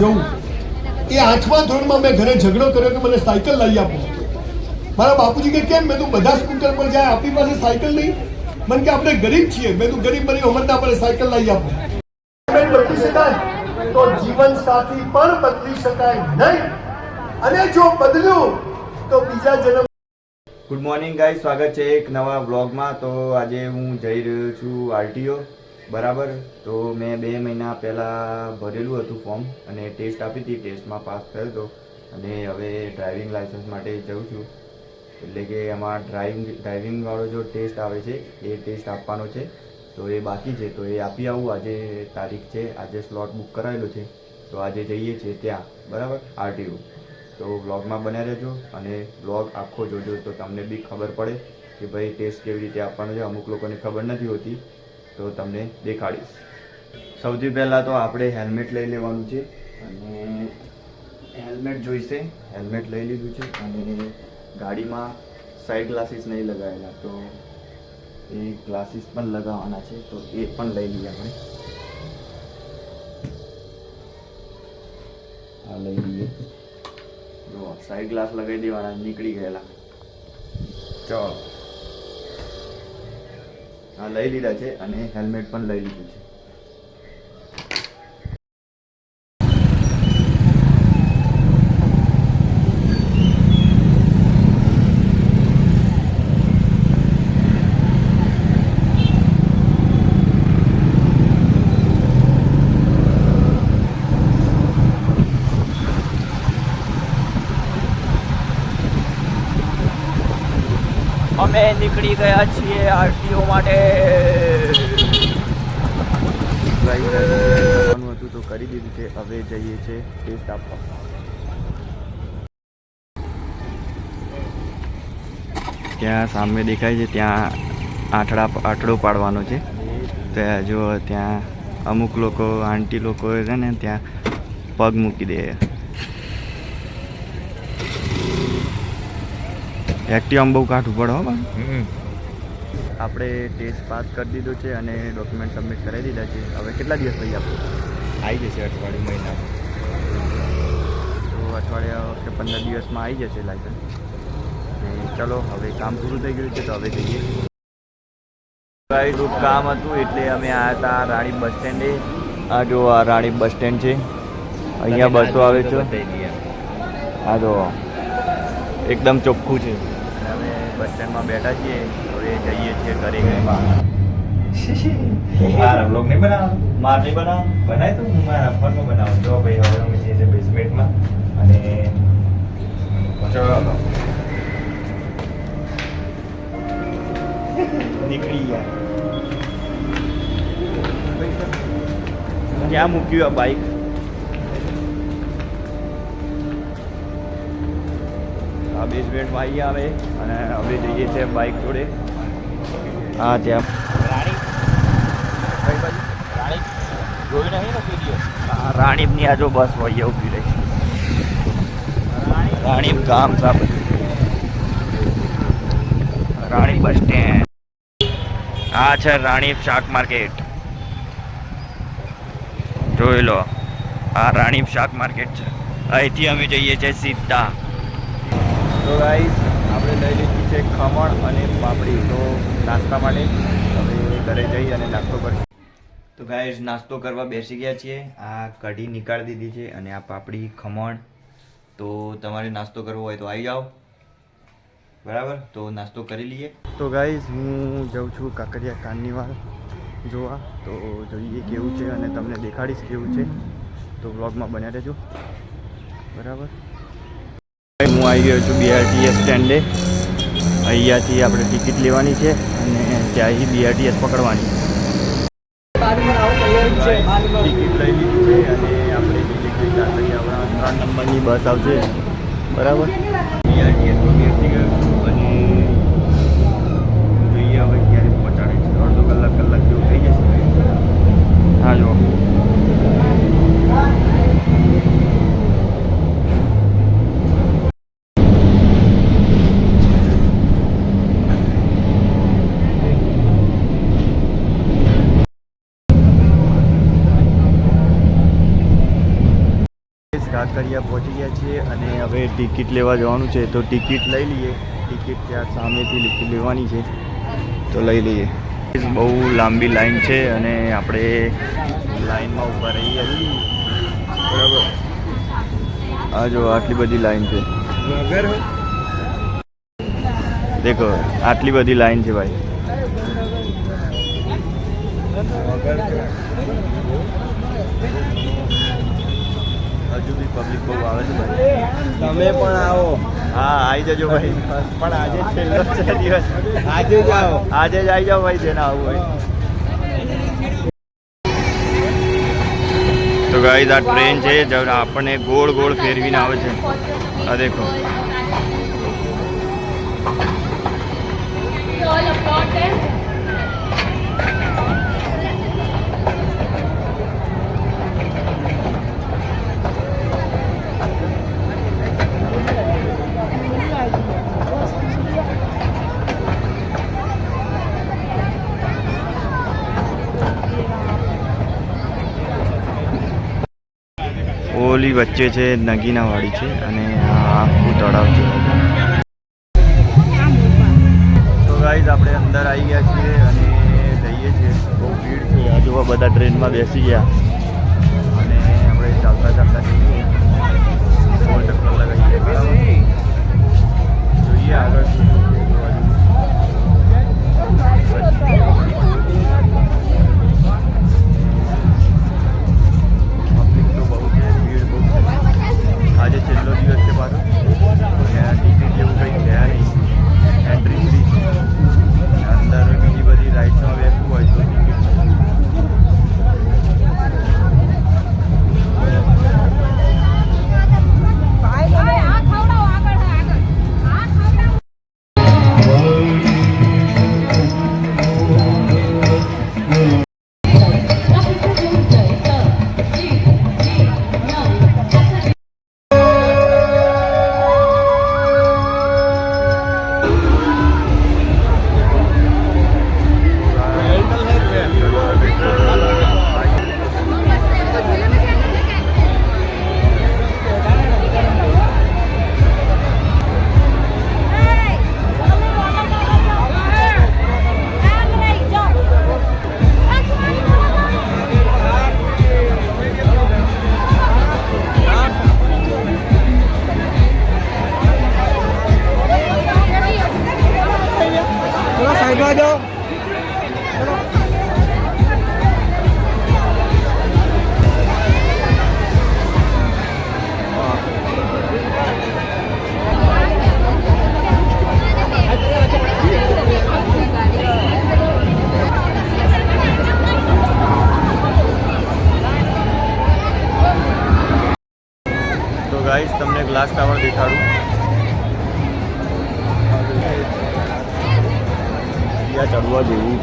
જવું. એ આઠમા ધોરણમાં મેં ઘરે ઝઘડો કર્યો કે મને સાયકલ લઈ આપો. મારા બાપુજી કે કેમ? મેં તું બધા સ્કૂટર પર જાય આપણી પાસે સાયકલ નહીં? મને કે આપણે ગરીબ છીએ. મેં તું ગરીબ બની ઉંમરના આપણે સાયકલ લઈ આપો. બદલી શકાય? તો જીવન સાથી પણ બદલી શકાય નહીં. અને જો બદલ્યું તો બીજા જન્મ ગુડ મોર્નિંગ ગાઈ સ્વાગત છે એક નવા વ્લોગમાં. તો આજે હું જઈ રહ્યો છું આરટીઓ. બરાબર? તો મેં બે મહિના પહેલાં ભરેલું હતું ફોર્મ અને ટેસ્ટ આપી હતી. ટેસ્ટમાં પાસ થયો હતો અને હવે ડ્રાઇવિંગ લાઇસન્સ માટે જઉં છું. એટલે કે એમાં ડ્રાઇવિંગ ડ્રાઇવિંગવાળો જો ટેસ્ટ આવે છે, એ ટેસ્ટ આપવાનો છે. તો એ બાકી છે. તો એ આપી આવું. આજે તારીખ છે. આજે સ્લોટ બુક કરાવેલું છે. તો આજે જઈએ છીએ ત્યાં. બરાબર? આરટીઓ તો વ્લોગમાં બન્યા રહેજો અને વ્લોગ આખો જોજો તો તમને બી ખબર પડે કે ભાઈ ટેસ્ટ કેવી રીતે આપવાનો છે. અમુક લોકોને ખબર નથી હોતી. તો તમને દેખાડીશ. સૌથી પહેલાં તો આપણે હેલ્મેટ લઈ લેવાનું છે અને હેલ્મેટ જોઈશે. હેલ્મેટ લઈ લીધું છે અને ગાડીમાં સાઈડ ગ્લાસીસ નહીં લગાવેલા, તો એ ગ્લાસીસ પણ લગાવવાના છે, તો એ પણ લઈ લઈએ આપણે. આ લઈ લઈએ. જો સાઈડ ગ્લાસ લગાવી દેવાના, નીકળી ગયેલા. ચલો. હા લઈ લીધા છે અને હેલ્મેટ પણ લઈ લીધું છે. અમે નીકળી ગયા છીએ. આરટીઓ માટે. હતું તો કરી દીધું છે. હવે જઈએ છે ટેસ્ટ આપવા. ત્યાં સામે દેખાય છે ત્યાં આઠડા આઠડો પાડવાનો છે. ત્યાં જો ત્યાં અમુક લોકો આંટી લોકો છે ને ત્યાં પગ મૂકી દે. એક્ટિવામાં બહુ કાઠું પડે હો પણ. આપણે ટેસ્ટ પાસ કરી દીધો છે અને ડોક્યુમેન્ટ સબમિટ કરી દીધા છે. હવે કેટલા દિવસ થઈ આપણે આવી જશે અઠવાડિયું મહિના. તો અઠવાડિયા કે પંદર દિવસમાં આવી જશે લાયસન્સ ચલો હવે કામ પૂરું થઈ ગયું છે તો હવે જઈએ. થોડુંક કામ હતું એટલે અમે આવ્યા હતા રાણી બસ સ્ટેન્ડે આ જો આ રાણી બસ સ્ટેન્ડ છે. અહીંયા બસો આવે છે. હા જો એકદમ ચોખ્ખું છે. અમે બસ સ્ટેન્ડમાં બેઠા છીએ. હવે જઈએ છીએ ઘરે મારા બ્લોગ નહીં બનાવ માર નહીં બનાવ બનાય તો હું મારા ફોનમાં બનાવું. જો ભાઈ, હવે અમે જઈએ છીએ બેઝમેન્ટમાં અને નીકળી ગયા. ક્યાં મૂક્યું આ બાઈક આ બેઝમેન્ટમાં આવી આવે અને હવે જઈએ છીએ બાઈક જોડે. હા, ત્યાં. રાણીપની આજો બસ હોય ઊભી રહી. રાણી રાણીપ ગામ છે આ રાણી બસ સ્ટેન્ડ. આ છે રાણીપ શાક માર્કેટ. જોઈ લો. આ રાણીપ શાક માર્કેટ છે. અહીંથી અમે જઈએ છીએ સીધા. તો ગાઈસ આપણે લઈ લીધી છે ખમણ અને પાપડી. તો નાસ્તા માટે હવે ઘરે જઈ અને નાસ્તો કરીશું. તો ગાય નાસ્તો કરવા બેસી ગયા છીએ. આ કઢી નીકાળી દીધી છે અને આ પાપડી, ખમણ. તો તમારે નાસ્તો કરવો હોય તો આવી જાઓ. બરાબર? તો નાસ્તો કરી લઈએ. તો ગાઈઝ હું જાઉં છું કાંકરિયા કાર્નિવાલ જોવા. તો જોઈએ કેવું છે અને તમને દેખાડીશ કેવું છે. તો વ્લોગમાં બન્યા રહેજો. બરાબર? હું આવી ગયો છું બીઆરટીએસ સ્ટેન્ડે અહીંયાથી આપણે ટિકિટ લેવાની છે અને ત્યાંથી બીઆરટીએસ પકડવાની. ટિકિટ લઈ લીધી છે અને આપણે ત્રણ નંબરની બસ આવશે. બરાબર? બીઆરટીએસ બેસી ગયો અને જોઈએ હવે ક્યારે પહોંચાડે છે અડધો કલાક કલાક જેવું થઈ જશે હા જો કાંકરિયા પહોંચી ગયા છીએ અને હવે ટિકિટ લેવા જવાનું છે. તો ટિકિટ લઈ લઈએ. ટિકિટ ત્યાં સામેથી લીધી લેવાની છે. તો લઈ લઈએ. બહુ લાંબી લાઈન છે અને આપણે લાઈનમાં ઊભા રહીએ બરાબર? આ જો આટલી બધી લાઈન છે. દેખો, આટલી બધી લાઈન છે ભાઈ. હજુ બી પબ્લિક બહુ આવે છે ભાઈ. તમે પણ આવો. હા આવી જજો ભાઈ. પણ આજે છેલ્લો છે દિવસ. આજે જ આવો. આજે જ આવી જાઓ ભાઈ જેને આવવું હોય. તો ગાઈઝ આ ટ્રેન છે આપણને ગોળ ગોળ ફેરવીને આવે છે. આ દેખો. વચ્ચે છે નગીનાવાડી છે અને આ આખું તળાવ છે. તો ગાઈઝ આપણે અંદર આવી ગયા છીએ અને જઈએ છીએ. બહુ ભીડ છે. આ બધા ટ્રેનમાં બેસી ગયા. અને આપણે ચાલતા ચાલતા જઈએ. જોઈએ આગળ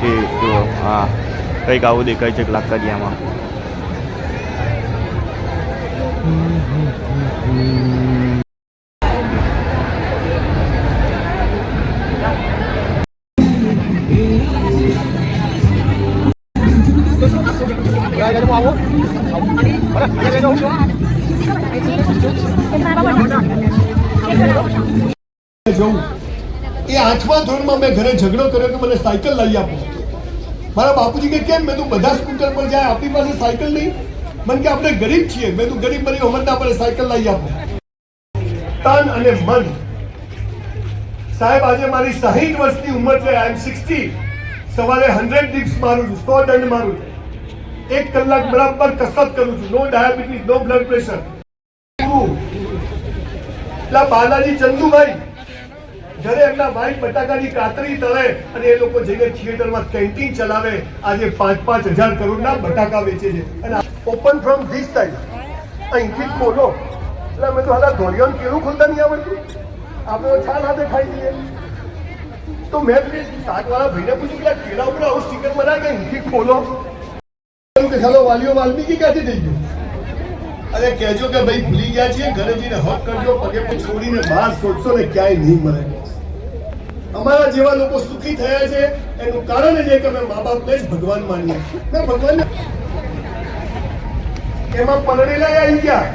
છે જો હા કંઈક આવું દેખાય છે લાકડિયામાં જવું એ આઠમા ધોરણમાં મેં ઘરે ઝઘડો કર્યો કે મને સાયકલ લઈ આપો. મારા બાપુજી કે કેમ મેં તું બધા સ્કૂટર પર જાય, આપણી પાસે સાયકલ નહીં. મને કે, આપણે ગરીબ છીએ, મેં તું ગરીબ બની ઉંમર ના પડે, સાયકલ લઈ આપો. તન અને મન. સાહેબ, આજે મારી સાહીઠ વર્ષની ઉંમર છે આઈ એમ સિક્સટી સવારે હંડ્રેડ ડિપ્સ મારું છું, સો દંડ મારું છું. એક કલાક બરાબર કસરત કરું છું no diabetes no blood pressure Balaji Chandubhai જ્યારે એમના વાઈટ બટાકાની કાતરી તળે અને એ લોકો જઈને થિયેટરમાં કેન્ટીન ચલાવે, આજે પાંચ પાંચ હજાર કરોડના બટાકા વેચે છે. અને ઓપન ફ્રોમ ધીસ સાઈડ. અહીંથી જ એટલે મેં તો હાલા ધોળિયાનું કેળું ખોલતા નહીં આવડતું. આપણે છાલ હાથે ખાઈ જઈએ તો મેં શાકવાળા ભાઈને પૂછ્યું કે કેળા ઉપર આવું સ્ટીકર બનાવે કે અહીંથી ખોલો કે, ચાલો, વાલીઓ વાલ્મીકી ક્યાંથી થઈ ગયું? અરે કહેજો કે ભાઈ ભૂલી ગયા છીએ, ઘરે જઈને હક કરજો પગે છોડીને બહાર શોધશો ને ક્યાંય નહીં મળે. અમારા જેવા લોકો સુખી થયા છે, એનું કારણ એ છે કે અમે મા બાપને જ ભગવાન માનીએ ને ભગવાન એમાં પરણેલા આવી ગયા.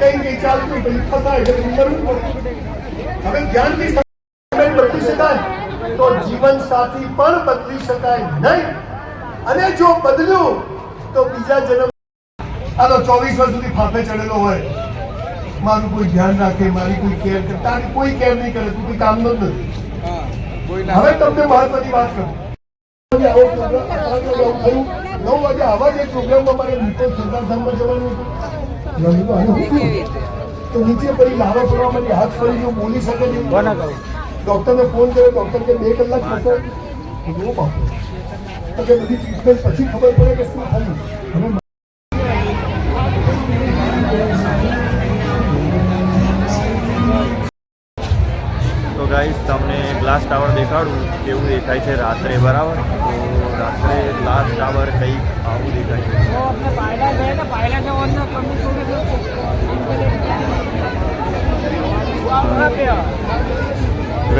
કઈ કઈ ચાલતું પછી ફસાય છે હવે જ્ઞાનથી બદલી શકાય, તો જીવન સાથી પણ બદલી શકાય નહીં. અને જો બદલ્યું તો બીજા જન્મ આ તો ચોવીસ વર્ષ સુધી ફાફે ચડેલો હોય. મારું કોઈ ધ્યાન રાખે મારી કોઈ કેર કરે તારી કોઈ કેર નહીં કરે તું કોઈ કામનો જ નથી. હવે તમને મહત્વની વાત કરું. નવ વાગે આવા જ એક પ્રોગ્રામમાં મારે નીચે સરદારધામમાં જવાનું હતું? તો નીચે પડી લારો ફરવા માટે હાથ ફરી બોલી શકે નહીં ડોક્ટરને ફોન કર્યો ડોક્ટર કે બે કલાક થશે. તો બધી ટ્રીટમેન્ટ પછી ખબર પડે કે શું થયું? કેવું દેખાય છે રાત્રે બરાબર? તો રાત્રે લાસ્ટ ટાવર કંઈક આવું દેખાય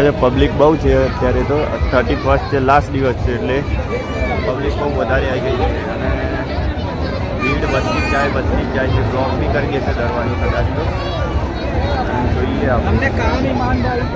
છે. પબ્લિક બહુ છે અત્યારે તો. થર્ટી ફર્સ્ટ છે લાસ્ટ દિવસ છે એટલે પબ્લિક બહુ વધારે આવી ગઈ છે. અને ભીડ વધતી જાય વધતી જાય છે. બ્લોક બી કરી દેશે દરવાજો કદાચ તો. જોઈએ આપણે. કામ ઈમાનદારી.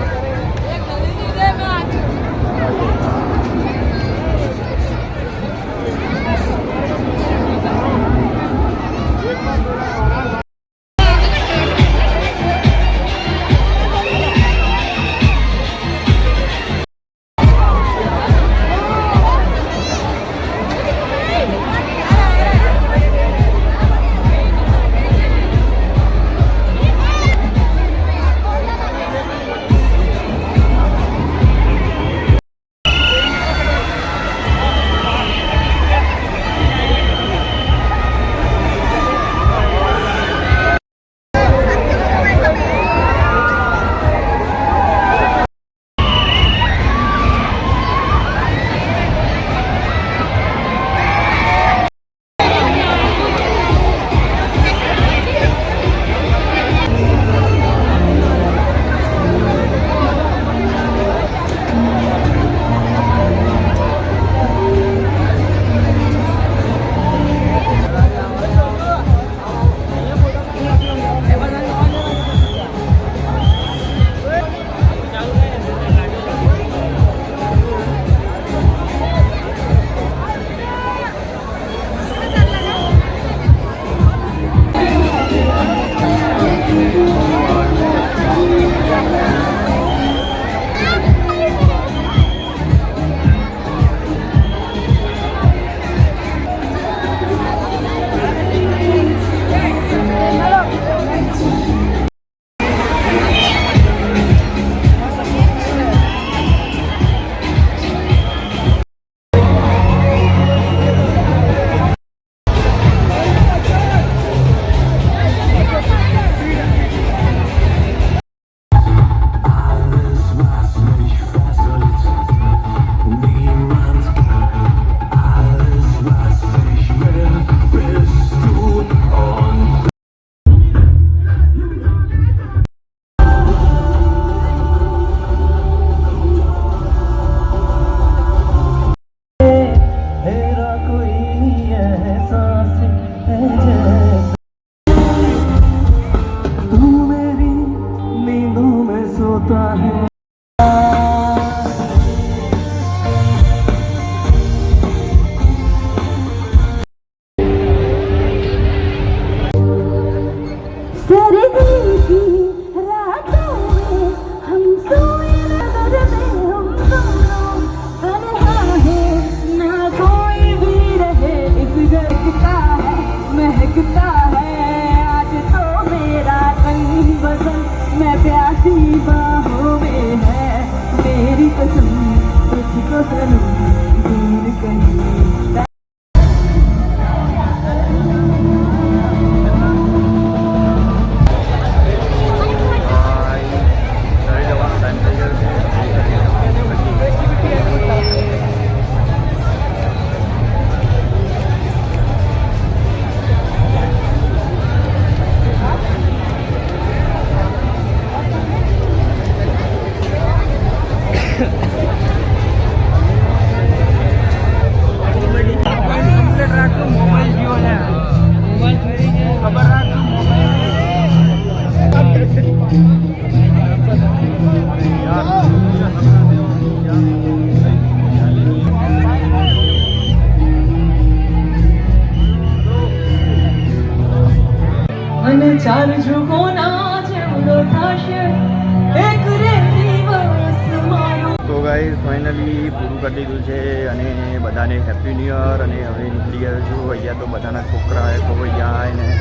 ગાઈઝ ફાઇનલી પૂરું કરી દીધું છે અને બધાને હેપી ન્યુ યર અને હવે નીકળી ગયો છું. અહીંયા તો બધાના છોકરા હોય ખોવાઈ અને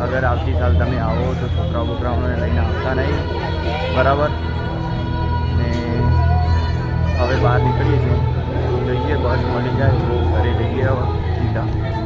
અગર આવતી સાલ તમે આવો તો છોકરા બોકરાઓને લઈને આવતા નહીં. બરાબર? ને હવે બહાર નીકળીએ છીએ. જઈએ, બસ મળી જાય તો ઘરે જઈએ સીધા.